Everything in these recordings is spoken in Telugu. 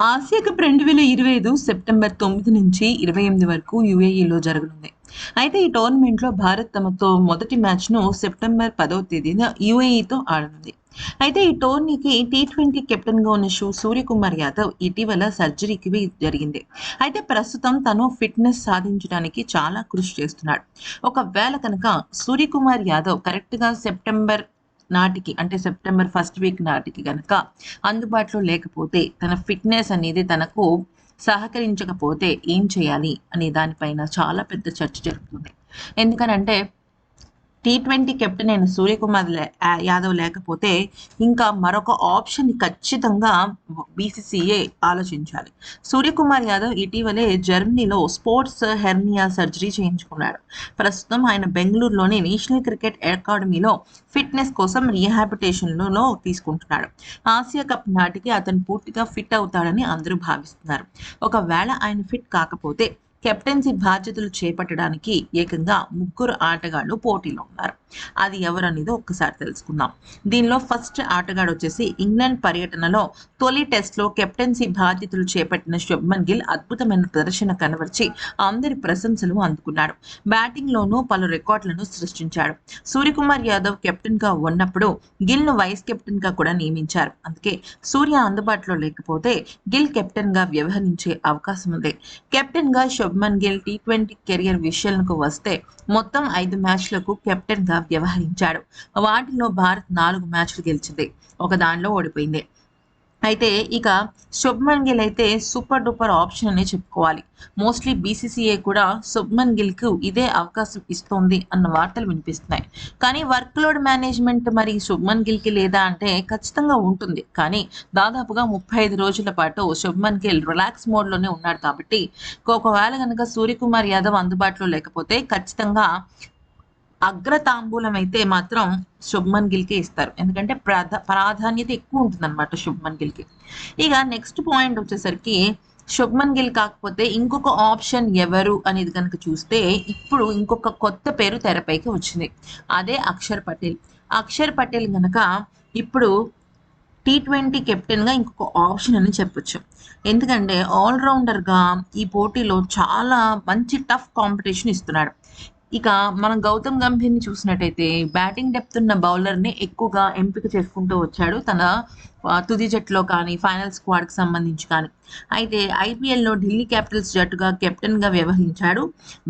ఆసియా కప్ రెండు వేల ఇరవై ఐదు సెప్టెంబర్ తొమ్మిది నుంచి ఇరవై ఎనిమిది వరకు యుఏఈలో జరగనుంది. అయితే ఈ టోర్నమెంట్లో భారత్ తమతో మొదటి మ్యాచ్ను సెప్టెంబర్ పదవ తేదీన యుఏఈతో ఆడనుంది. అయితే ఈ టోర్నీకి టీ ట్వంటీ కెప్టెన్గా ఉన్న షూ సూర్యకుమార్ యాదవ్ ఇటీవల సర్జరీకి జరిగింది. అయితే ప్రస్తుతం తను ఫిట్నెస్ సాధించడానికి చాలా కృషి చేస్తున్నాడు. ఒకవేళ కనుక సూర్యకుమార్ యాదవ్ కరెక్ట్గా సెప్టెంబర్ నాటికి అంటే సెప్టెంబర్ ఫస్ట్ వీక్ నాటికి కనుక అందుబాటులో లేకపోతే తన ఫిట్నెస్ అనేది తనకు సహకరించకపోతే ఏం చేయాలి అనే దానిపైన చాలా పెద్ద చర్చ జరుగుతుంది. ఎందుకనంటే టీ ట్వంటీ కెప్టెన్ అయిన సూర్యకుమార్ యాదవ్ లేకపోతే ఇంకా మరొక ఆప్షన్ ఖచ్చితంగా బీసీసీఏ ఆలోచించాలి. సూర్యకుమార్ యాదవ్ ఇటీవలే జర్మనీలో స్పోర్ట్స్ హెర్నియా సర్జరీ చేయించుకున్నాడు. ప్రస్తుతం ఆయన బెంగళూరులోని నేషనల్ క్రికెట్ అకాడమీలో ఫిట్నెస్ కోసం రీహాబిటేషన్లో తీసుకుంటున్నాడు. ఆసియా కప్ నాటికి అతను పూర్తిగా ఫిట్ అవుతాడని అందరూ భావిస్తున్నారు. ఒకవేళ ఆయన ఫిట్ కాకపోతే కెప్టెన్సీ బాధ్యతలు చేపట్టడానికి ఏకంగా ముగ్గురు ఆటగాళ్ళు పోటీలో ఉన్నారు. అది ఎవరనేది ఒక్కసారి తెలుసుకుందాం. దీనిలో ఫస్ట్ ఆటగాడు వచ్చేసి ఇంగ్లాండ్ పర్యటనలో తొలి టెస్ట్లో కెప్టెన్సీ బాధ్యతలు చేపట్టిన శుభ్మన్ గిల్ అద్భుతమైన ప్రదర్శన కనబరిచి అందరి ప్రశంసలు అందుకున్నాడు. బ్యాటింగ్లోనూ పలు రికార్డులను సృష్టించాడు. సూర్యకుమార్ యాదవ్ కెప్టెన్గా ఉన్నప్పుడు గిల్ను వైస్ కెప్టెన్గా కూడా నియమించారు. అందుకే సూర్య అందుబాటులో లేకపోతే గిల్ కెప్టెన్గా వ్యవహరించే అవకాశం ఉంది. కెప్టెన్గా Shubman Gill T twenty career విషయాలకు వస్తే మొత్తం ఐదు మ్యాచ్లకు కెప్టెన్గా వ్యవహరించాడు. వాటిలో భారత్ నాలుగు మ్యాచ్లు గెలిచింది. ఒక దానిలో ఓడిపోయింది. అయితే ఇక శుభ్మన్ గిల్ అయితే సూపర్ డూపర్ ఆప్షన్ అనే చెప్పుకోవాలి. మోస్ట్లీ బీసీసీఏ కూడా శుభ్మన్ గిల్కు ఇదే అవకాశం ఇస్తోంది అన్న వార్తలు వినిపిస్తున్నాయి. కానీ వర్క్ లోడ్ మేనేజ్మెంట్ మరి శుభ్మన్ గిల్కి లేదా అంటే ఖచ్చితంగా ఉంటుంది. కానీ దాదాపుగా ముప్పై ఐదు రోజుల పాటు శుభ్మన్ గిల్ రిలాక్స్ మోడ్లోనే ఉన్నాడు కాబట్టి ఒకవేళ కనుక సూర్యకుమార్ యాదవ్ అందుబాటులో లేకపోతే ఖచ్చితంగా అగ్రతాంబూలం అయితే మాత్రం శుభ్మన్ గిల్కే ఇస్తారు. ఎందుకంటే ప్రాధా ప్రాధాన్యత ఎక్కువ ఉంటుంది అనమాట శుభ్మన్ గిల్కి. ఇక నెక్స్ట్ పాయింట్ వచ్చేసరికి శుభ్మన్ గిల్ కాకపోతే ఇంకొక ఆప్షన్ ఎవరు అనేది కనుక చూస్తే ఇప్పుడు ఇంకొక కొత్త పేరు తెరపైకి వచ్చింది. అదే అక్షర్ పటేల్. అక్షర్ పటేల్ కనుక ఇప్పుడు టీ ట్వంటీ కెప్టెన్గా ఇంకొక ఆప్షన్ అని చెప్పొచ్చు. ఎందుకంటే ఆల్రౌండర్గా ఈ పోటీలో చాలా మంచి టఫ్ కాంపిటీషన్ ఇస్తున్నాడు. ఇక మనం గౌతమ్ గంభీర్ని చూసినట్టయితే బ్యాటింగ్ డెప్త్ ఉన్న బౌలర్ని ఎక్కువగా ఎంపిక చేసుకుంటూ వచ్చాడు. తన తుది జట్టులో కానీ ఫైనల్ స్క్వాడ్కి సంబంధించి కానీ. అయితే ఐపీఎల్లో ఢిల్లీ క్యాపిటల్స్ జట్టుగా కెప్టెన్గా వ్యవహరించాడు.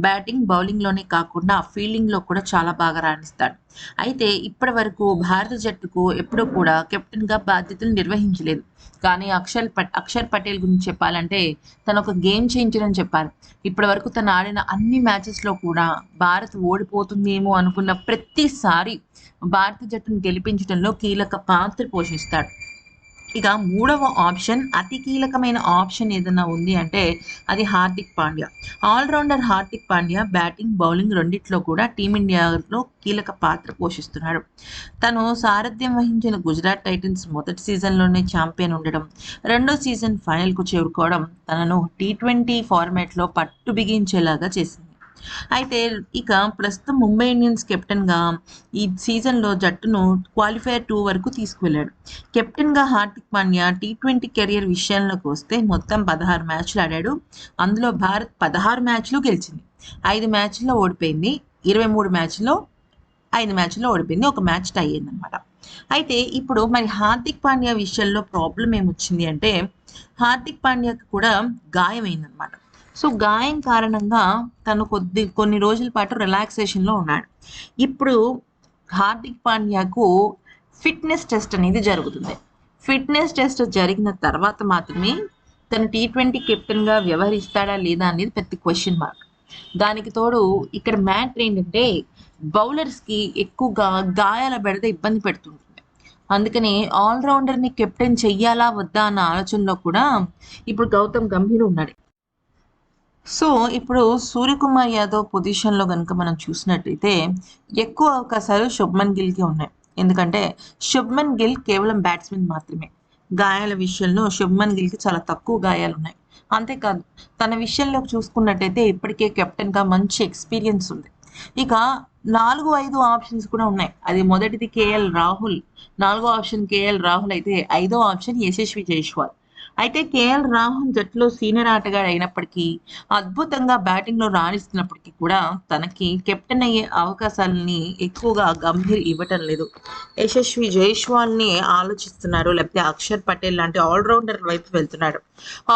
బ్యాటింగ్ బౌలింగ్లోనే కాకుండా ఫీల్డింగ్లో కూడా చాలా బాగా రాణిస్తాడు. అయితే ఇప్పటి వరకు భారత జట్టుకు ఎప్పుడూ కూడా కెప్టెన్గా బాధ్యతలు నిర్వహించలేదు. కానీ అక్షర్ పట్ అక్షర్ పటేల్ గురించి చెప్పాలంటే తను ఒక గేమ్ చేంజర్ అని చెప్పాలి. ఇప్పటి వరకు తను ఆడిన అన్ని మ్యాచెస్లో కూడా భారత్ ఓడిపోతుందేమో అనుకున్న ప్రతిసారి భారత జట్టును గెలిపించడంలో కీలక పాత్ర పోషిస్తాడు. ఇక మూడవ ఆప్షన్ అతి కీలకమైన ఆప్షన్ ఏదైనా ఉంది అంటే అది Hardik Pandya. Allrounder Hardik Pandya batting bowling రెండిట్లో కూడా టీమిండియాలో కీలక పాత్ర పోషిస్తున్నాడు. తను సారథ్యం వహించిన గుజరాత్ టైటన్స్ మొదటి సీజన్లోనే ఛాంపియన్ ఉండడం రెండో సీజన్ ఫైనల్కు చేరుకోవడం తనను టీ ట్వంటీ ఫార్మాట్లో పట్టు బిగించేలాగా చేసింది. అయితే ఇక ప్రస్తుతం ముంబై ఇండియన్స్ కెప్టెన్గా ఈ సీజన్లో జట్టును క్వాలిఫైర్ టూ వరకు తీసుకువెళ్ళాడు. కెప్టెన్గా Hardik Pandya T twenty career విషయంలోకి వస్తే మొత్తం పదహారు మ్యాచ్లు ఆడాడు. అందులో భారత్ పదహారు మ్యాచ్లు గెలిచింది. ఐదు మ్యాచ్ల్లో ఓడిపోయింది. ఇరవై మూడు మ్యాచ్లో ఐదు మ్యాచ్లో ఓడిపోయింది. ఒక మ్యాచ్ టై అయిందనమాట అయితే ఇప్పుడు మరి హార్దిక్ పాండ్యా విషయంలో ప్రాబ్లం ఏమొచ్చింది అంటే హార్దిక్ పాండ్యాకి కూడా గాయమైందనమాట సో గాయం కారణంగా తను కొద్ది కొన్ని రోజుల పాటు రిలాక్సేషన్లో ఉన్నాడు. ఇప్పుడు హార్దిక్ పాండ్యాకు ఫిట్నెస్ టెస్ట్ అనేది జరుగుతుంది. ఫిట్నెస్ టెస్ట్ జరిగిన తర్వాత మాత్రమే తను టీ ట్వంటీ కెప్టెన్గా వ్యవహరిస్తాడా లేదా అనేది పెద్ద క్వశ్చన్ మార్క్ దానికి తోడు ఇక్కడ మ్యాటర్ ఏంటంటే బౌలర్స్కి ఎక్కువగా గాయాల బెడద ఇబ్బంది పెడుతుంటుంది. అందుకని ఆల్రౌండర్ని కెప్టెన్ చెయ్యాలా వద్దా అన్న ఆలోచనలో కూడా ఇప్పుడు గౌతమ్ గంభీర్ ఉన్నాడు సో ఇప్పుడు సూర్యకుమార్ యాదవ్ పొజిషన్లో కనుక మనం చూసినట్టయితే ఎక్కువ అవకాశాలు శుభ్మన్ గిల్కి ఉన్నాయి. ఎందుకంటే శుభ్మన్ గిల్ కేవలం బ్యాట్స్మెన్ మాత్రమే. గాయాల విషయంలో శుభ్మన్ గిల్కి చాలా తక్కువ గాయాలు ఉన్నాయి. అంతేకాదు తన విషయంలో చూసుకున్నట్టయితే ఇప్పటికే కెప్టెన్గా మంచి ఎక్స్పీరియన్స్ ఉంది. ఇక నాలుగు ఐదు ఆప్షన్స్ కూడా ఉన్నాయి. అది మొదటిది కేఎల్ రాహుల్. నాలుగో ఆప్షన్ కేఎల్ రాహుల్ అయితే ఐదో ఆప్షన్ యశస్వి జైస్వాల్. అయితే కేఎల్ రాహుల్ జట్టులో సీనియర్ ఆటగాడు అయినప్పటికీ అద్భుతంగా బ్యాటింగ్లో రాణిస్తున్నప్పటికీ కూడా తనకి కెప్టెన్ అయ్యే అవకాశాలని ఎక్కువగా గంభీర్ ఇవ్వటం లేదు. యశస్వి జైస్వాల్ని ఆలోచిస్తున్నారు లేకపోతే అక్షర్ పటేల్ లాంటి ఆల్రౌండర్ వైపు వెళ్తున్నాడు.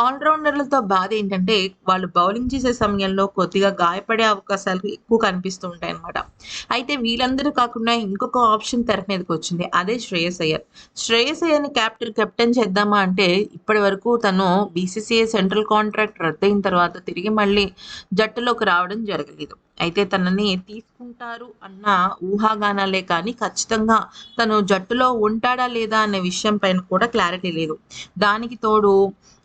ఆల్రౌండర్లతో బాధ ఏంటంటే వాళ్ళు బౌలింగ్ చేసే సమయంలో కొద్దిగా గాయపడే అవకాశాలు ఎక్కువ కనిపిస్తూ ఉంటాయి అన్నమాట అయితే వీళ్ళందరూ కాకుండా ఇంకొక ఆప్షన్ తెర మీదకి వచ్చింది అదే శ్రేయస్ అయ్యర్. శ్రేయస్ అయ్యర్ని క్యాప్టెన్ కెప్టెన్ చేద్దామా అంటే ఇప్పటి వరకు తను బీసీసీఐ సెంట్రల్ కాంట్రాక్ట్ రద్దయిన తర్వాత తిరిగి మళ్ళీ జట్టులోకి రావడం జరగలేదు. అయితే తనని తీసుకుంటారు అన్న ఊహాగానాలే కానీ ఖచ్చితంగా తను జట్టులో ఉంటాడా లేదా అనే విషయం పైన కూడా క్లారిటీ లేదు. దానికి తోడు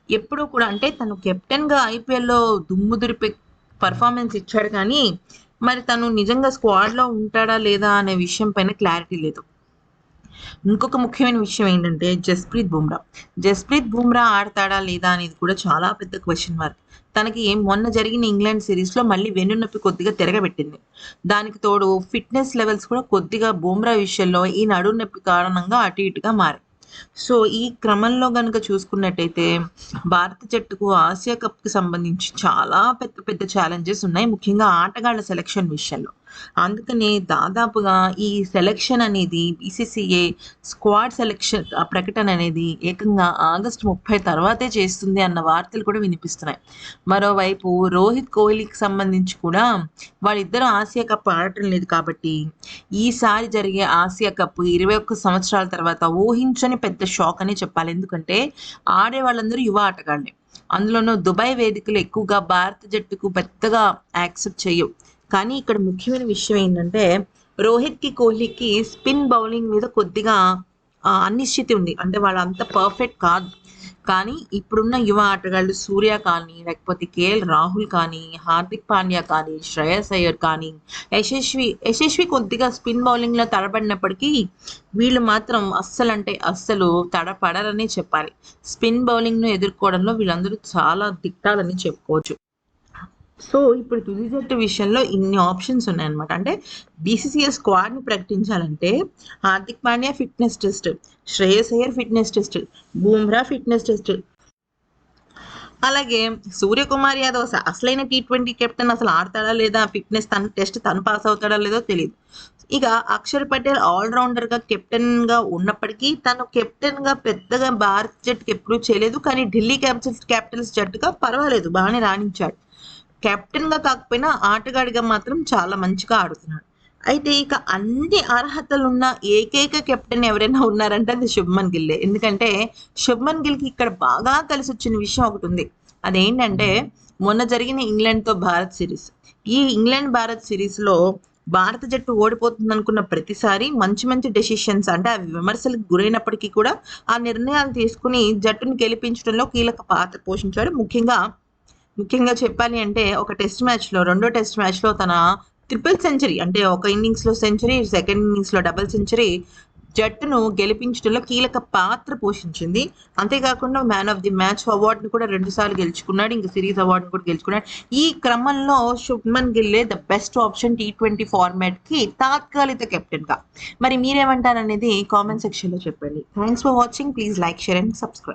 ఎప్పుడూ కూడా అంటే తను కెప్టెన్గా ఐపీఎల్లో దుమ్ము దురిపే పర్ఫార్మెన్స్ ఇచ్చాడు కానీ మరి తను నిజంగా స్క్వాడ్లో ఉంటాడా లేదా అనే విషయం పైన క్లారిటీ లేదు. ఇంకొక ముఖ్యమైన విషయం ఏంటంటే జస్ప్రీత్ బుమ్రా. జస్ప్రీత్ బుమ్రా ఆడతాడా లేదా అనేది కూడా చాలా పెద్ద క్వశ్చన్ మార్క్ తనకి మొన్న జరిగిన ఇంగ్లాండ్ సిరీస్లో మళ్ళీ వెన్నునొప్పి కొద్దిగా తిరగబెట్టింది. దానికి తోడు ఫిట్నెస్ లెవెల్స్ కూడా కొద్దిగా బుమ్రా విషయంలో ఈ నడుము నొప్పి కారణంగా అటు ఇటుగా మారాయి. సో ఈ క్రమంలో కనుక చూసుకున్నట్టయితే భారత జట్టుకు ఆసియా కప్కి సంబంధించి చాలా పెద్ద పెద్ద ఛాలెంజెస్ ఉన్నాయి. ముఖ్యంగా ఆటగాళ్ళ సెలక్షన్ విషయంలో. అందుకనే దాదాపుగా ఈ సెలక్షన్ అనేది బీసీసీఏ స్క్వాడ్ సెలక్షన్ ఆ ప్రకటన అనేది ఏకంగా ఆగస్టు ముప్పై తర్వాతే చేస్తుంది అన్న వార్తలు కూడా వినిపిస్తున్నాయి. మరోవైపు రోహిత్ కోహ్లీకి సంబంధించి కూడా వాళ్ళిద్దరూ ఆసియా కప్ ఆడటం లేదు కాబట్టి ఈసారి జరిగే ఆసియా కప్ ఇరవై ఒక్క సంవత్సరాల తర్వాత ఊహించని పెద్ద షాక్ అని చెప్పాలి. ఎందుకంటే ఆడే వాళ్ళందరూ యువ ఆటగాళ్ళే. అందులోనూ దుబాయ్ వేదికలు ఎక్కువగా భారత జట్టుకు పెద్దగా యాక్సెప్ట్ చేయవు. కానీ ఇక్కడ ముఖ్యమైన విషయం ఏంటంటే రోహిత్కి కోహ్లీకి స్పిన్ బౌలింగ్ మీద కొద్దిగా అనిశ్చితి ఉంది. అంటే వాళ్ళు అంత పర్ఫెక్ట్ కాదు. కానీ ఇప్పుడున్న యువ ఆటగాళ్ళు సూర్య కానీ లేకపోతే కేఎల్ రాహుల్ కానీ హార్దిక్ పాండ్యా కానీ శ్రేయస్ అయ్యర్ కానీ యశస్వి యశస్వి కొద్దిగా స్పిన్ బౌలింగ్లో తడబడినప్పటికీ వీళ్ళు మాత్రం అస్సలు అంటే అస్సలు తడపడరనే చెప్పాలి. స్పిన్ బౌలింగ్ను ఎదుర్కోవడంలో వీళ్ళందరూ చాలా దిట్టాలని చెప్పుకోవచ్చు. సో ఇప్పుడు తుదిజట్టు విషయంలో ఇన్ని ఆప్షన్స్ ఉన్నాయన్నమాట. అంటే బీసీసీఐ స్క్వాడ్ని ప్రకటించాలంటే Hardik Pandya fitness test Shreyas Iyer fitness test Bumrah fitness test అలాగే సూర్యకుమార్ యాదవ్ అసలైన టీ ట్వంటీ కెప్టెన్ అసలు ఆడతాడా లేదా? ఫిట్నెస్ తన టెస్ట్ తను పాస్ అవుతాడా లేదో తెలియదు ఇక అక్షర్ పటేల్ ఆల్రౌండర్గా కెప్టెన్గా ఉన్నప్పటికీ తను కెప్టెన్గా పెద్దగా భారత్ జట్టుకి ఎప్పుడూ చేయలేదు. కానీ ఢిల్లీ క్యాపిటల్స్ క్యాపిటల్స్ జట్టుగా పర్వాలేదు. బాగానే రాణించాడు. కెప్టెన్గా కాకపోయినా ఆటగాడిగా మాత్రం చాలా మంచిగా ఆడుతున్నాడు. అయితే ఇక అన్ని అర్హతలు ఉన్న ఏకైక కెప్టెన్ ఎవరైనా ఉన్నారంటే అది శుభ్మన్ గిల్లే ఎందుకంటే శుభ్మన్ గిల్కి ఇక్కడ బాగా కలిసి వచ్చిన విషయం ఒకటి ఉంది. అదేంటంటే మొన్న జరిగిన ఇంగ్లాండ్తో భారత్ సిరీస్. ఈ ఇంగ్లాండ్ భారత్ సిరీస్లో భారత జట్టు ఓడిపోతుంది అనుకున్న ప్రతిసారి మంచి మంచి డెసిషన్స్ అంటే అవి విమర్శలకు గురైనప్పటికీ కూడా ఆ నిర్ణయాలు తీసుకుని జట్టుని గెలిపించడంలో కీలక పాత్ర పోషించాడు. ముఖ్యంగా ముఖ్యంగా చెప్పాలి అంటే ఒక టెస్ట్ మ్యాచ్లో రెండో టెస్ట్ మ్యాచ్లో తన ట్రిపుల్ సెంచరీ అంటే ఒక ఇన్నింగ్స్లో సెంచరీ సెకండ్ ఇన్నింగ్స్లో డబుల్ సెంచరీ జట్టును గెలిపించడంలో కీలక పాత్ర పోషించింది. అంతేకాకుండా మ్యాన్ ఆఫ్ ది మ్యాచ్ అవార్డును కూడా రెండుసార్లు గెలుచుకున్నాడు ఇంకా సిరీస్ అవార్డును కూడా గెలుచుకున్నాడు. ఈ క్రమంలో Shubman గిల్లే the best option T twenty ఫార్మాట్కి తాత్కాలిక కెప్టెన్గా మరి మీరేమంటారనేది కామెంట్ సెక్షన్లో చెప్పండి. Thanks for watching please like share and subscribe